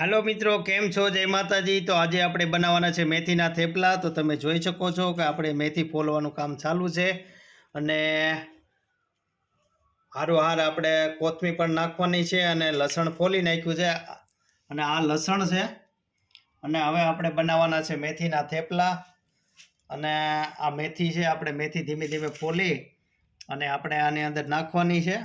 હાલો મિત્રો, કેમ છો? જય માતાજી. તો આજે આપણે બનાવવાના છે મેથીના થેપલા. તો તમે જોઈ શકો છો કે આપણે મેથી ફોલવાનું કામ ચાલુ છે. અને હારોહાર હાર આપણે કોથમી પણ નાખવાની છે અને લસણ ફોલી નાખ્યું છે. અને આ લસણ છે. અને હવે આપણે બનાવવાના છે મેથીના થેપલા. અને આ મેથી છે, આપણે મેથી ધીમે ધીમે ફોલી અને આપણે આની અંદર નાખવાની છે.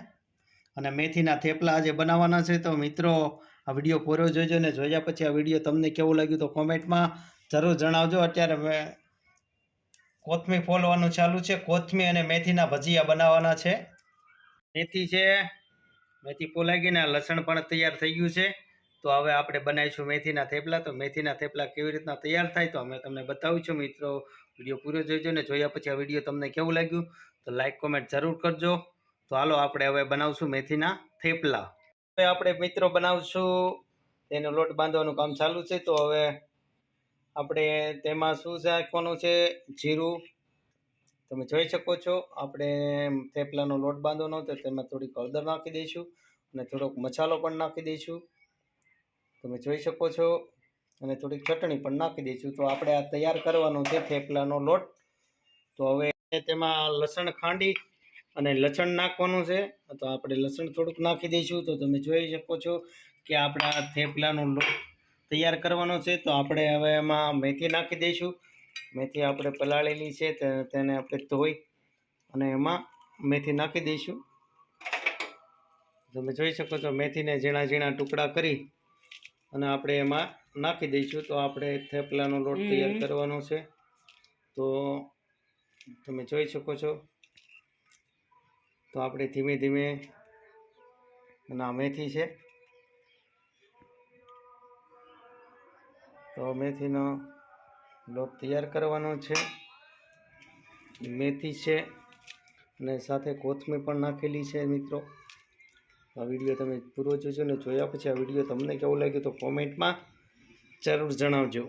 અને મેથીના થેપલા આજે બનાવવાના છે. તો મિત્રો આ વીડિયો પૂરો જોજો ને જોયા પછી આ વીડિયો તમને કેવું લાગ્યું તો કોમેન્ટમાં જરૂર જણાવજો. અત્યારે મેં કોથમી ફોલવાનું ચાલુ છે. કોથમી અને મેથીના ભજીયા બનાવવાના છે. મેથી છે. મેથી ફોલાઈ ગઈ ને લસણ પણ તૈયાર થઈ ગયું છે. તો હવે આપણે બનાવીશું મેથીના થેપલા. તો મેથીના થેપલા કેવી રીતના તૈયાર થાય તો અમે તમને બતાવું છું મિત્રો. વીડિયો પૂરો જોઈજો ને જોયા પછી આ વીડિયો તમને કેવું લાગ્યું તો લાઈક, કોમેન્ટ જરૂર કરજો. તો હાલો, આપણે હવે બનાવશું મેથીના થેપલા. આપણે મિત્રો બનાવશું. તેનો લોટ બાંધવાનું કામ ચાલુ છે. તો હવે આપણે તેમાં શું નાખવાનું છે? જીરું. તમે જોઈ શકો છો. આપણે થેપલાનો લોટ બાંધવાનો તો તેમાં થોડીક હળદર નાખી દઈશું અને થોડોક મસાલો પણ નાખી દઈશું. તમે જોઈ શકો છો. અને થોડીક ચટણી પણ નાખી દઈશું. તો આપણે આ તૈયાર કરવાનો છે થેપલાનો લોટ. તો હવે તેમાં લસણ ખાંડી અને લસણ નાખવાનું છે તો આપણે લસણ થોડુંક નાખી દઈશું તો તમે જોઈ શકો છો કે આપણા થેપલાનો લોટ તૈયાર કરવાનો છે તો આપણે હવે એમાં મેથી નાખી દઈશું. મેથી આપણે પલાળેલી છે તેને આપણે ધોઈ અને એમાં મેથી નાખી દઈશું. તમે જોઈ શકો છો મેથીને ઝીણા ઝીણા ટુકડા કરી અને આપણે એમાં નાખી દઈશું તો આપણે થેપલાનો લોટ તૈયાર કરવાનો છે. તો તમે જોઈ શકો છો તો આપણે ધીમે ધીમે એના મેથી છે. તો મેથીનો લોટ તૈયાર કરવાનો છે. મેથી છે અને સાથે કોથમીર પણ નાખેલી છે મિત્રો. આ વીડિયો તમે પૂરો જોજો ને જોયા પછી આ વીડિયો તમને કેવું લાગ્યું તો કોમેન્ટમાં જરૂર જણાવજો.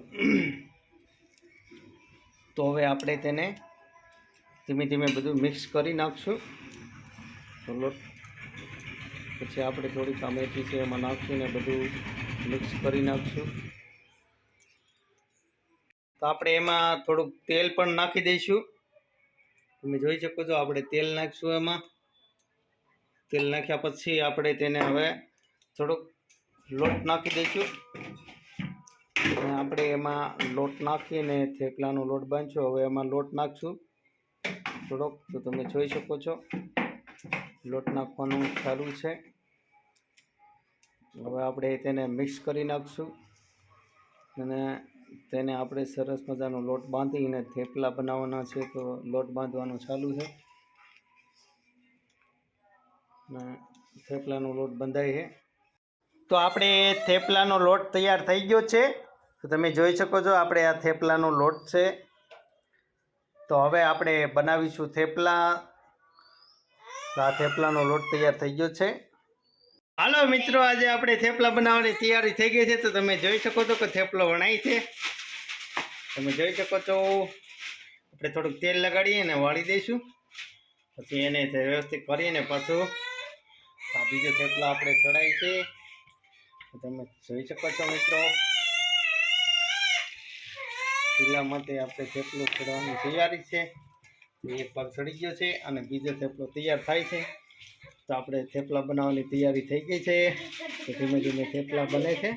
તો હવે આપણે તેને ધીમે ધીમે બધું મિક્સ કરી નાખશું. તો લોટ પછી આપણે થોડીક આ મેથી છે એમાં નાખીને બધું મિક્સ કરી નાખશું. તો આપણે એમાં થોડુંક તેલ પણ નાખી દઈશું. તમે જોઈ શકો છો આપણે તેલ નાખીશું એમાં. તેલ નાખ્યા પછી આપણે તેને હવે થોડુંક લોટ નાખી દઈશું. અને આપણે એમાં લોટ નાખીને થેપલાનો લોટ બાંધશું હવે એમાં લોટ નાખશું. થોડોક, તો તમે જોઈ શકો છો. લોટ નાખવાનું ચાલુ છે. હવે આપણે તેને મિક્સ કરી નાખશું. અને તેને આપણે સરસ મજાનો લોટ બાંધીને થેપલા બનાવવાના છે તો લોટ બાંધવાનું ચાલુ છે. અને થેપલાનો લોટ બંધાય છે. તો આપણે થેપલાનો લોટ તૈયાર થઈ ગયો છે. તો તમે જોઈ શકો છો આપણે આ થેપલાનો લોટ છે. તો હવે આપણે બનાવીશું થેપલા. તો આ થેપલાનો લોટ તૈયાર થઈ ગયો છે. હાલો મિત્રો, આજે આપણે થેપલા બનાવવાની તૈયારી થઈ ગઈ છે, તો તમે જોઈ શકો છો કે થેપલો વણાય છે. તમે જોઈ શકો છો, આપણે થોડુંક તેલ લગાડીએ ને વાળી દઈશું. પછી એને વ્યવસ્થિત કરીને પાછું આ બીજો થેપલા આપણે ચડાય છે. તમે જોઈ શકો છો મિત્રો. ચૂલા માટે આપણે થેપલું ચડવાની તૈયારી છે. એક ભાગ સડી ગયો છે અને બીજો થેપલો તૈયાર થાય છે. તો આપણે થેપલા બનાવવાની તૈયારી થઈ ગઈ છે. તો ધીમે ધીમે થેપલા બને છે.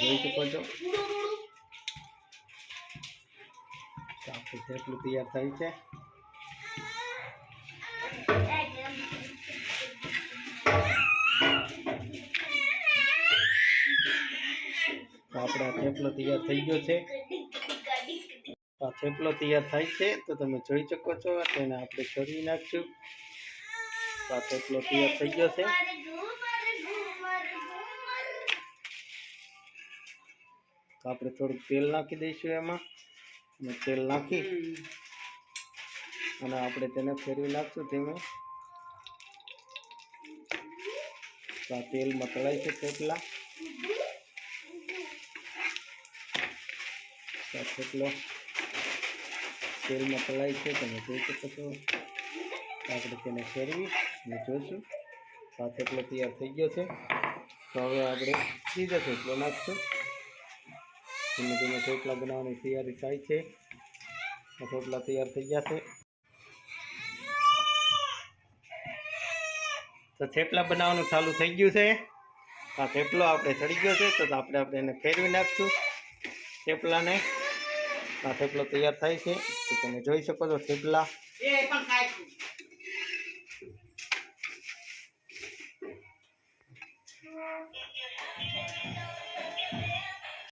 જોઈ શકો છો. તો આપણું થેપલું તૈયાર થાય છે. તો આપણે થેપલો તૈયાર થઈ ગયો છે. આ થેપલો તૈયાર થાય છે, તો તમે જોઈ શકો છો તેને આપણે કરી નાખશું. આ થેપલો તૈયાર થઈ ગયો છે. આપણે થોડુંક તેલ નાખી દઈશું એમાં. તેલ નાખી અને આપણે તેને ફેરવી નાખશું ધીમે. આ તેલમાં તળાય છે થેપલા. થેપલો તેલમાં તળાય છે, તમે જોઈ શકો છો. આપણે તેને ફેરવી અને જોઈશું. સાથે એટલો તૈયાર થઈ ગયો છે. તો હવે આપણે સીધા થેપલો નાખશું. ધીમે ધીમે થેપલા બનાવવાની તૈયારી થાય છે. થેપલા તૈયાર થઈ ગયા છે. તો થેપલા બનાવવાનું ચાલુ થઈ ગયું છે. આ થેપલો આપણે ચડી ગયો છે, તો આપણે આપણે એને ફેરવી નાખશું થેપલાને. આ થેપલો તૈયાર થાય છે. તમે જોઈ શકો છો થેપલા